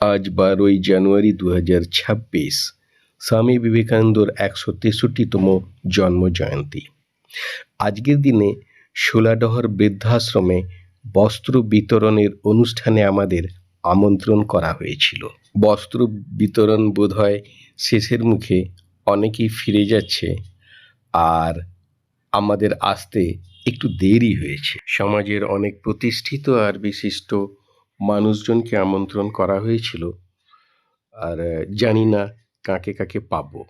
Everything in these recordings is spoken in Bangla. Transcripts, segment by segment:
আজ বারোই জানুয়ারি দু ছাব্বিশ। স্বামী বিবেকানন্দর একশো তেষট্টিতম জন্ম জয়ন্তী আজকের দিনে শোলাডহর বৃদ্ধাশ্রমে বস্ত্র বিতরণের অনুষ্ঠানে আমাদের আমন্ত্রণ করা হয়েছিল। বস্ত্র বিতরণ বোধহয় শেষের মুখে অনেকেই ফিরে যাচ্ছে আর আমাদের আসতে একটু দেরি হয়েছে। সমাজের অনেক প্রতিষ্ঠিত আর বিশিষ্ট মানুষজনকে আমন্ত্রণ করা হয়েছিল। আর জানি না কাকে কাকে পাব।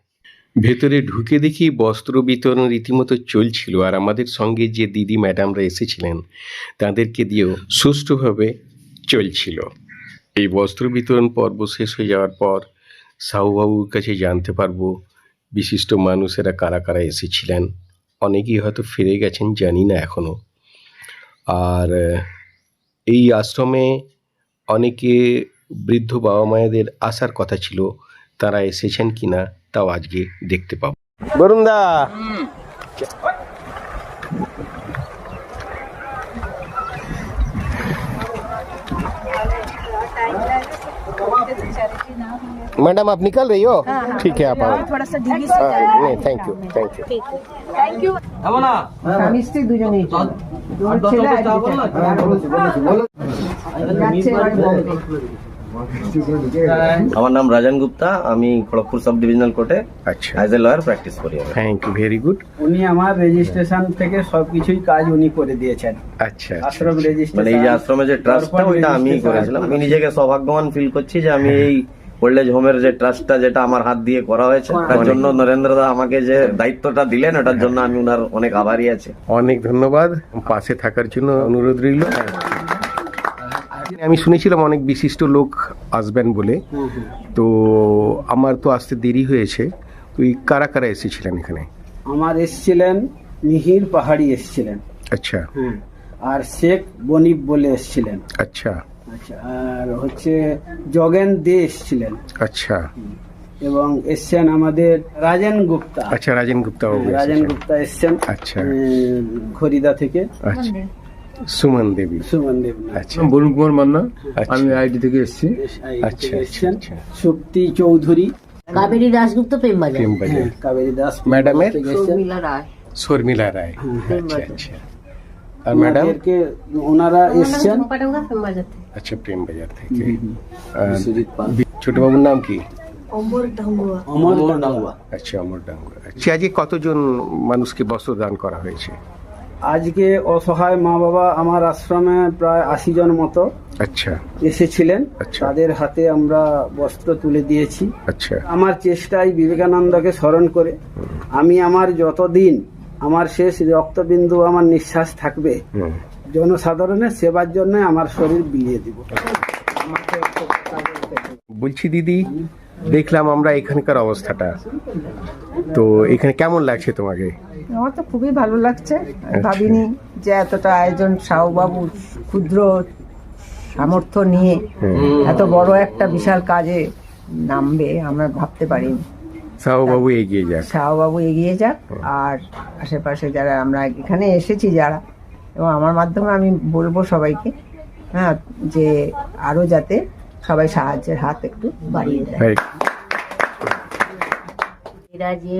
ভেতরে ঢুকে দেখি বস্ত্র বিতরণ রীতিমতো চলছিল আর আমাদের সঙ্গে যে দিদি ম্যাডামরা এসেছিলেন, তাদেরকে দিয়েও সুষ্ঠুভাবে চলছিল। এই বস্ত্র বিতরণ পর্ব শেষ হয়ে যাওয়ার পর সাহুবাবুর কাছে জানতে পারব বিশিষ্ট মানুষেরা কারা কারা এসেছিলেন। অনেকেই হয়তো ফিরে গেছেন, জানি না এখনও আর এই আশ্রমে অনেকে বৃদ্ধ বাবা মায়েদের আসার কথা ছিল তারা এসেছেন কিনা তাও আজকে দেখতে পাবো বরুণ দা मैडम आप निकल रही हो ठीक है आप आओ थोड़ा सा ढीली से हाँ, नहीं thank you thank you thank you যাবো না স্বামী স্ত্রী দুজনেই চলে। দুজন ছেলে আমার নাম রাজন গুপ্তা আমি খড়গপুর সাব ডিভিশনাল কোর্টে আচ্ছা। অ্যাজ এ লয়ার প্র্যাকটিস করি থ্যাংক ইউ ভেরি গুড উনি আমার রেজিস্ট্রেশন থেকে সবকিছুই কাজ উনি করে দিয়েছেন। আচ্ছা, আচ্ছা আশ্রম আচ্ছা। রেজিস্ট্রেশন মানে এই যে আশ্রমে যে ট্রাস্টটা ওইটা আমি করেছিলাম। আমি নিজেকে সৌভাগ্যবান ফিল করছি যে আমি এই ওল্ড হোমের যে ট্রাস্টটা যেটা আমার হাত দিয়ে করা হয়েছে তার জন্য নরেন্দ্র দা আমাকে যে দায়িত্বটা দিলেন ওটার জন্য আমি ওনার অনেক আভারী আছে। অনেক ধন্যবাদ। পাশে থাকার জন্য অনুরোধ রইল। আমি শুনেছিলাম অনেক বিশিষ্ট লোক আসবেন বলে। তো আমার তো আসতে দেরি হয়েছে। তুই কারা কারা এসেছিলেন এখানে? আমার এসেছিলেন মিহির পাহাড়ি এসেছিলেন। আচ্ছা। আর শেখ বনিব বলে এসেছিলেন। আচ্ছা। আচ্ছা আর হচ্ছে জগেন দে এসেছিলেন। আচ্ছা। এবং এসছেন আমাদের রাজেন গুপ্তা। আচ্ছা রাজেন গুপ্তা বাবু হ্যাঁ, রাজেন গুপ্তা এসছেন আচ্ছা। খরিদা থেকে। আচ্ছা। সুমন দেবী। সুমন দেব আচ্ছা। বরুণ কুমার মান্না। আচ্ছা। আমি আইডি থেকে এসেছি। আচ্ছা, এসছেন। আচ্ছা। চৌধুরী। কাবেরী প্রেমবাজার। বাজার হ্যাঁ, কাবেরী দাস ম্যাডামের? শর্মিলা রায়। শর্মিলা রায়। আচ্ছা আচ্ছা। আর ম্যাডাম? ওনাদেরকে ওনারা এসছেন। প্রেমবাজার থেকে। আচ্ছা প্রেম বাজার থেকে ছোট বাবুর নাম কি? অমর ডাঙ্গুয়া অমর ডাঙ্গুয়া আচ্ছা অমর আচ্ছা আজকে কতজন মানুষকে বস্ত্র দান করা হয়েছে? আজকে অসহায় মা বাবা আমার আশ্রমে প্রায় আশি জন মতো আচ্ছা। এসেছিলেন। আচ্ছা। তাদের হাতে আমরা বস্ত্র তুলে দিয়েছি। আচ্ছা। আমার চেষ্টায় বিবেকানন্দকে স্মরণ করে আমি আমার যতদিন আমার শেষ রক্তবিন্দু আমার নিঃশ্বাস থাকবে জনসাধারণের সেবার জন্য আমার শরীর বিলিয়ে দিব। বলছি দিদি দেখলাম আমরা এখানকার অবস্থাটা। তো এখানে কেমন লাগছে তোমাকে? আমার তো খুবই ভালো লাগছে। ভাবিনি যে এতটা আয়োজন সাহুবাবু ক্ষুদ্র সামর্থ্য নিয়ে এত বড় একটা বিশাল কাজে নামবে আমরা ভাবতে পারিনি। সাহু বাবু এগিয়ে যাক। শাহবাবু এগিয়ে যাক আর আশেপাশে যারা আমরা এখানে এসেছি যারা এবং আমার মাধ্যমে আমি বলব সবাইকে হ্যাঁ যে আরও যাতে সবাই সাহায্যের হাত একটু বাড়িয়ে দেয়। Very- এরা যে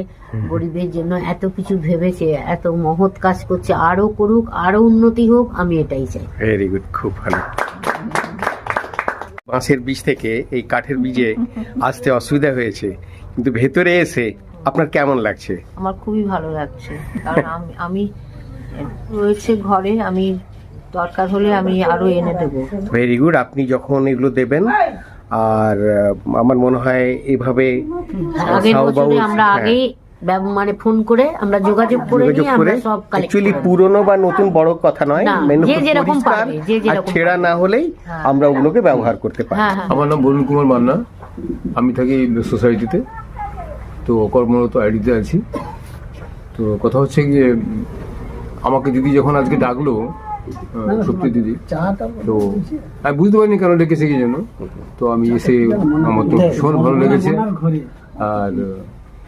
গরিবের জন্য এত কিছু ভেবেছে এত মহৎ কাজ করছে আরও করুক আরও উন্নতি হোক আমি এটাই চাই। ভেরি গুড খুব ভালো। বাঁশের বীজ থেকে এই কাঠের বীজে আসতে অসুবিধা হয়েছে কিন্তু ভেতরে এসে আপনার কেমন লাগছে? আমার খুবই ভালো লাগছে কারণ আমি আমি রয়েছে ঘরে আমি দরকার হলে আমি আরও এনে দেবো। ভেরি গুড আপনি যখন এগুলো দেবেন আর আমার মনে হয় এভাবে আগের বছরে আমরা হ্যাঁ, মানে ফোন করে আমরা যোগাযোগ করে যোগাযোগ নিয়ে করে আমরা সব অ্যাকচুয়ালি পুরনো বা নতুন বড় কথা নয় না, মেনু পরিষ্কার আর ছেঁড়া না হলেই আমরা ওগুলোকে ব্যবহার করতে পারি। হ্যাঁ হ্যাঁ। আমার নাম বরুণ কুমার মান্না। আমি থাকি সোসাইটিতে। তো কর্মরত আইডিতে আছি। তো কথা হচ্ছে গিয়ে আমাকে দিদি যখন আজকে ডাকলো সত্যি দিদি। তো আমি বুঝতে পারিনি কেন ডেকেছে কি জন্য। তো আমি এসে আমার তো ভীষণ ভালো লেগেছে। আর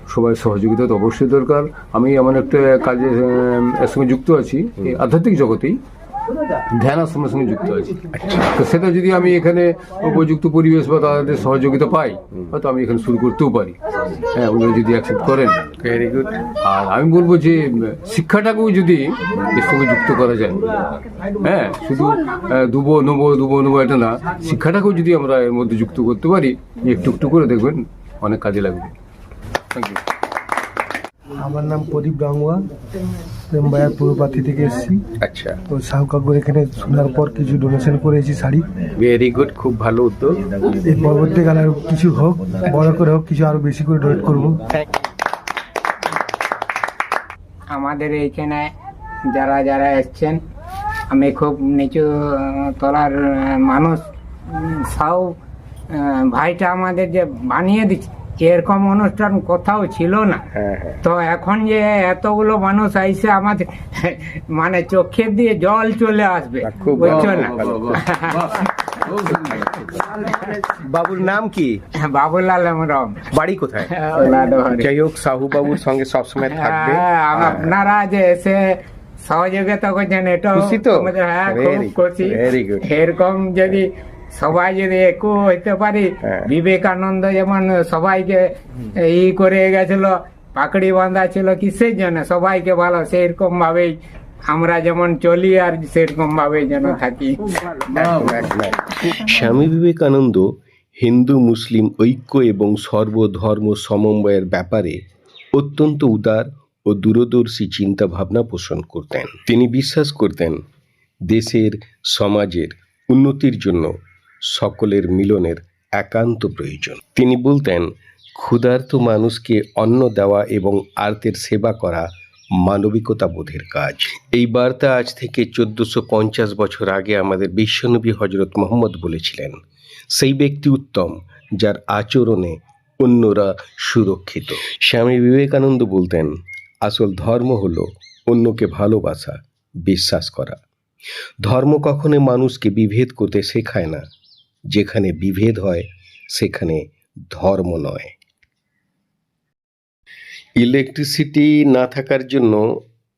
সবাই সহযোগিতা তো অবশ্যই দরকার। আমি এমন একটা কাজে আহ, এর সঙ্গে যুক্ত আছি আধ্যাত্মিক জগতেই। ধ্যান আশ্রমের সঙ্গে যুক্ত আছি। তো সেটা যদি আমি এখানে উপযুক্ত পরিবেশ বা তাদের সহযোগিতা পাই হয়তো আমি এখানে শুরু করতেও পারি। হ্যাঁ ওনারা যদি অ্যাকসেপ্ট করেন। ভেরি গুড আর আমি বলব যে শিক্ষাটাকেও যদি এর সঙ্গে যুক্ত করা যায় হ্যাঁ শুধু দুবো নেব দুবো নেব এটা না শিক্ষাটাকেও যদি আমরা এর মধ্যে যুক্ত করতে পারি একটু একটু করে দেখবেন অনেক কাজে লাগবে। থ্যাংক ইউ আমার নাম প্রদীপ ডাঙ্গুয়া প্রেমবাজার পূর্বপাতি থেকে এসেছি। আচ্ছা। তো শাহু কাকুর এখানে শোনার পর কিছু ডোনেশন করেছি শাড়ি। ভেরি গুড খুব ভালো উদ্যোগ এই পরবর্তীকালে আরও কিছু হোক বড় করে হোক কিছু আরও বেশি করে ডোনেট করব। আমাদের এইখানে যারা যারা এসছেন আমি খুব নিচু তলার মানুষ সাউ ভাইটা আমাদের যে বানিয়ে দিচ্ছে এরকম অনুষ্ঠান কোথাও ছিল না। হ্যাঁ হ্যাঁ। তো এখন যে এতগুলো মানুষ আইসে আমাদের মানে চোখের দিয়ে জল চলে আসবে খুব বুঝছ না? বাবুর নাম কি? বাবুলাল রম। বাড়ি কোথায়? যাই হোক সাহু বাবুর সঙ্গে সবসময় থাকবে। হ্যাঁ, আপনারা যে এসে সহযোগিতা করছেন এটা খুশি তো? হ্যাঁ খুব খুশি। এরকম যদি সবাই যদি একু হইতে পারি। হ্যাঁ। বিবেকানন্দ যেমন সবাইকে ই করে গেছিল পাকড়ি বাঁধা ছিল কিসের জন্য? সবাইকে ভালো সেরকম ভাবেই আমরা যেমন চলি আর সেরকম ভাবেই যেন থাকি। স্বামী বিবেকানন্দ হিন্দু মুসলিম ঐক্য এবং সর্বধর্ম সমন্বয়ের ব্যাপারে অত্যন্ত উদার ও দূরদর্শী চিন্তা ভাবনা পোষণ করতেন। তিনি বিশ্বাস করতেন দেশের সমাজের উন্নতির জন্য সকলের মিলনের একান্ত প্রয়োজন। তিনি বলতেন, ক্ষুধার্ত মানুষকে অন্ন দেওয়া এবং আর্তের সেবা করা মানবিকতা বোধের কাজ। এই বার্তা আজ থেকে চোদ্দশো পঞ্চাশ বছর আগে আমাদের বিশ্বনবী হজরত মোহাম্মদ বলেছিলেন, সেই ব্যক্তি উত্তম যার আচরণে অন্যরা সুরক্ষিত। স্বামী বিবেকানন্দ বলতেন, আসল ধর্ম হল অন্যকে ভালোবাসা, বিশ্বাস করা। ধর্ম কখনো মানুষকে বিভেদ করতে শেখায় না। যেখানে বিভেদ হয়, সেখানে ধর্ম নয়। ইলেকট্রিসিটি না থাকার জন্য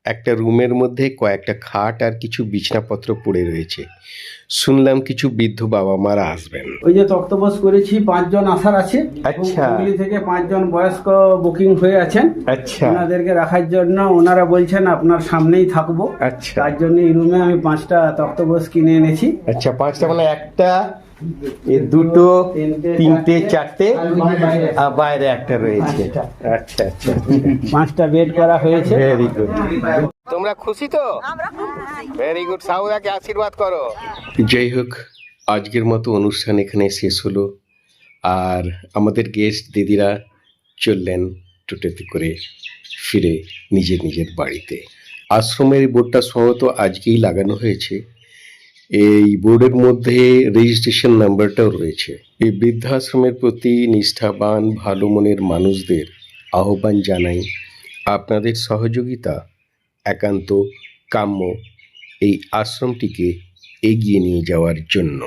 একটা রুমের মধ্যে কয়েকটা খাট আর কিছু বিছনাপত্র পড়ে রয়েছে। শুনলাম কিছু বৃদ্ধ বাবা মারা আসবেন। ওই যে তক্তবোস করেছি পাঁচজন আসার আছে। আচ্ছা। হুগলি থেকে পাঁচজন বয়স্ক বুকিং হয়ে আছেন। আচ্ছা। ওনাদেরকে রাখার জন্য ওনারা বলছেন আপনার সামনেই থাকব। আচ্ছা। তার জন্য এই রুমে আমি পাঁচটা তক্তবোস কিনে এনেছি। আচ্ছা পাঁচটা মানে একটা দুটো তিনটে, চারটে, আর বাইরে একটা। রয়েছে। আচ্ছা আচ্ছা। পাঁচটা বেড করা হয়েছে। ভেরি গুড তোমরা খুশি তো? ভেরি গুড সাউদাকে আশীর্বাদ করো। যাই হোক আজকের মতো অনুষ্ঠান এখানে শেষ হলো। আর আমাদের গেস্ট দিদিরা চললেন টোটোতে করে ফিরে নিজের নিজের বাড়িতে। আশ্রমের বোর্ডটা সম্ভবত আজকেই লাগানো হয়েছে। এই বোর্ডের মধ্যে রেজিস্ট্রেশন নাম্বারটাও রয়েছে। এই বৃদ্ধাশ্রমের প্রতি নিষ্ঠাবান ভালো মনের মানুষদের আহ্বান জানাই। আপনাদের সহযোগিতা একান্ত কাম্য এই আশ্রমটিকে এগিয়ে নিয়ে যাওয়ার জন্য।